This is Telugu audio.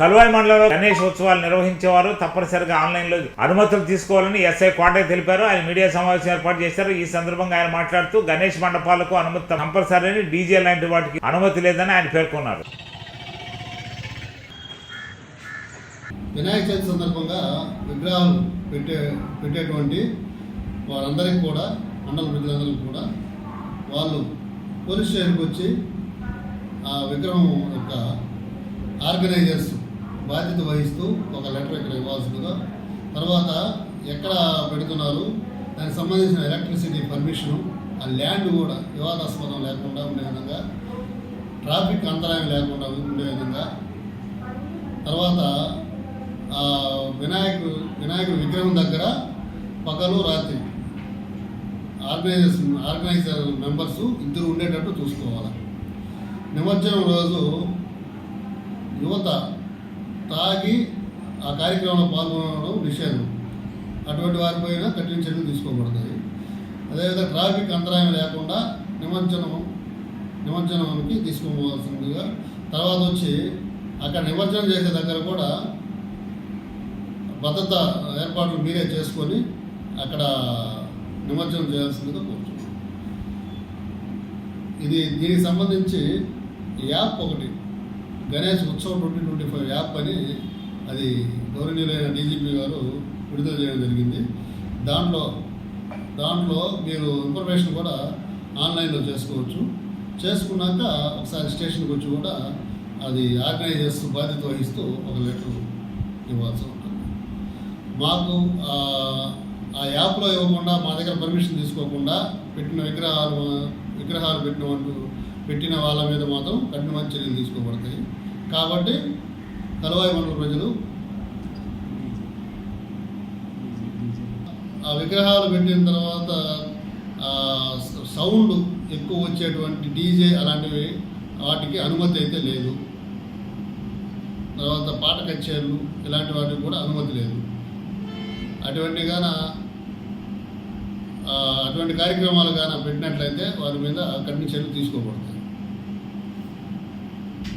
కలువాయి మండలంలో గణేష్ ఉత్సవాలు నిర్వహించేవారు తప్పనిసరిగా ఆన్లైన్లో అనుమతులు తీసుకోవాలని ఎస్ఐ కోటయ్య తెలిపారు. ఆయన మీడియా సమావేశం ఏర్పాటు చేశారు. ఈ సందర్భంగా ఆయన మాట్లాడుతూ గణేష్ మండపాలకు అనుమతి కంపల్సరీ అని డీజే లాంటి వాటికి అనుమతి లేదని ఆయన పేర్కొన్నారు. వినాయక చవితి సందర్భంగా విగ్రహాలు పెట్టే పెట్టేటువంటి వారందరికీ కూడా మండల ప్రజలందరికీ కూడా వాళ్ళు పోలీస్ స్టేషన్కి వచ్చి ఆ విగ్రహం యొక్క ఆర్గనైజర్స్ బాధ్యత వహిస్తూ ఒక లెటర్ ఇక్కడ ఇవ్వాల్సిందిగా. తర్వాత ఎక్కడ పెడుతున్నారు? దానికి సంబంధించిన ఎలక్ట్రిసిటీ పర్మిషను ఆ ల్యాండ్ కూడా వివాదాస్పదం లేకుండా ఉండే విధంగా ట్రాఫిక్ అంతరాయం లేకుండా ఉండే విధంగా. తర్వాత వినాయకు వినాయకుడు వినాయకుడి విగ్రహం దగ్గర పగలు రాత్రి ఆర్గనైజర్స్ ఆర్గనైజర్ మెంబర్స్ ఇద్దరు ఉండేటట్టు చూసుకోవాలి. నిమజ్జనం రోజు యువత తాగి ఆ కార్యక్రమంలో పాల్గొనడం నిషేధం. అటువంటి వారిపైన కఠిన చర్యలు తీసుకోబడతాయి అదేవిధంగా ట్రాఫిక్ అంతరాయం లేకుండా నిమజ్జనం నిమజ్జనానికి తీసుకోవాల్సిందిగా తర్వాత వచ్చి అక్కడ నిమజ్జనం చేసే దగ్గర కూడా భద్రత ఏర్పాట్లు మీరే చేసుకొని అక్కడ నిమజ్జనం చేయాల్సిందిగా కోరుతున్నాం ఇది దీనికి సంబంధించి యాప్ ఒకటి. గణేష్ ఉత్సవం ట్వంటీ ట్వంటీ ఫైవ్ యాప్ అని అది గౌరవనీయులైన డీజీపీ గారు విడుదల చేయడం జరిగింది. దాంట్లో దాంట్లో మీరు ఇన్ఫర్మేషన్ కూడా ఆన్లైన్లో చేసుకోవచ్చు. చేసుకున్నాక ఒకసారి స్టేషన్కి వచ్చి కూడా అది ఆర్గనైజ్ చేస్తూ బాధ్యత వహిస్తూ ఒక లెటర్ ఇవ్వాల్సి ఉంటుంది. మాకు ఆ యాప్లో ఇవ్వకుండా మా దగ్గర పర్మిషన్ తీసుకోకుండా పెట్టిన విగ్రహాలు విగ్రహాలు పెట్టిన వాళ్ళు పెట్టిన వాళ్ళ మీద మాత్రం కఠినమైన చర్యలు తీసుకోబడతాయి. కాబట్టి కలవాయి మండల ప్రజలు ఆ విగ్రహాలు పెట్టిన తర్వాత సౌండ్ ఎక్కువ వచ్చేటువంటి డీజే అలాంటివి వాటికి అనుమతి అయితే లేదు. తర్వాత పాట కచేరీలు ఇలాంటి వాటికి కూడా అనుమతి లేదు. అటువంటి కానీ అటువంటి కార్యక్రమాలు కానీ పెట్టినట్లయితే వారి మీద కఠిన చర్యలు తీసుకోబడతాయి.